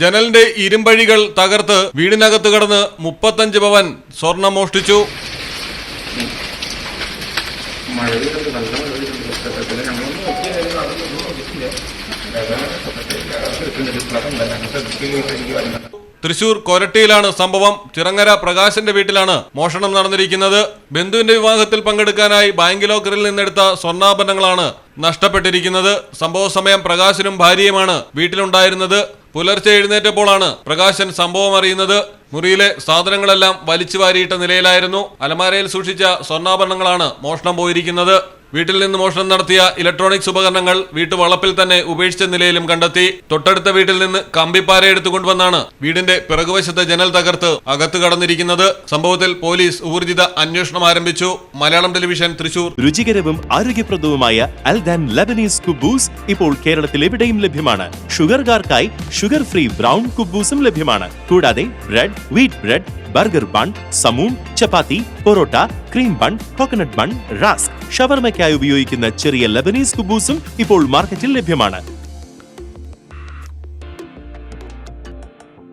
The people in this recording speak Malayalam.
ജനലിന്റെ ഇരുമ്പഴികൾ തകർത്ത് വീടിനകത്ത് കടന്ന് മുപ്പത്തഞ്ച് പവൻ സ്വർണം മോഷ്ടിച്ചു. തൃശൂർ കൊരട്ടിയിലാണ് സംഭവം. ചിറങ്ങര പ്രകാശന്റെ വീട്ടിലാണ് മോഷണം നടന്നിരിക്കുന്നത്. ബന്ധുവിന്റെ വിവാഹത്തിൽ പങ്കെടുക്കാനായി ബാങ്ക് ലോക്കറിൽ നിന്നെടുത്ത സ്വർണാഭരണങ്ങളാണ് നഷ്ടപ്പെട്ടിരിക്കുന്നത്. സംഭവ സമയം പ്രകാശനും ഭാര്യയുമാണ് വീട്ടിലുണ്ടായിരുന്നത്. പുലർച്ചെ എഴുന്നേറ്റപ്പോഴാണ് പ്രകാശൻ സംഭവം അറിയുന്നത്. മുറിയിലെ സാധനങ്ങളെല്ലാം വലിച്ചു വാരിയിട്ട നിലയിലായിരുന്നു. അലമാരയിൽ സൂക്ഷിച്ച സ്വർണാഭരണങ്ങളാണ് മോഷണം പോയിരിക്കുന്നത്. വീട്ടിൽ നിന്ന് മോഷണം നടത്തിയ ഇലക്ട്രോണിക്സ് ഉപകരണങ്ങൾ വീട്ടു വളപ്പിൽ തന്നെ ഉപേക്ഷിച്ച നിലയിലും കണ്ടെത്തി. തൊട്ടടുത്ത വീട്ടിൽ നിന്ന് കമ്പിപ്പാര എടുത്തുകൊണ്ടുവന്നാണ് വീടിന്റെ പിറകുവശത്തെ ജനൽ തകർത്ത് അകത്തു കടന്നിരിക്കുന്നത്. സംഭവത്തിൽ പോലീസ് ഊർജിത അന്വേഷണം ആരംഭിച്ചു. മലയാളം ടെലിവിഷൻ തൃശൂർ. രുചികരവും ആരോഗ്യപ്രദവുമായ അൽദാൻ ലബനീസ് കുബൂസ് ഇപ്പോൾ കേരളത്തിൽ എവിടെയും ലഭ്യമാണ്. ഷുഗർകാർക്കായി ഷുഗർ ഫ്രീ ബ്രൗൺ കുബൂസും ലഭ്യമാണ്. കൂടാതെ bread wheat bread burger bun സമൂൺ chapati parotta cream bun coconut bun rusk. ഷവർമയ്ക്കായി ഉപയോഗിക്കുന്ന ചെറിയ ലബനീസ് കുബൂസും ഇപ്പോൾ മാർക്കറ്റിൽ ലഭ്യമാണ്.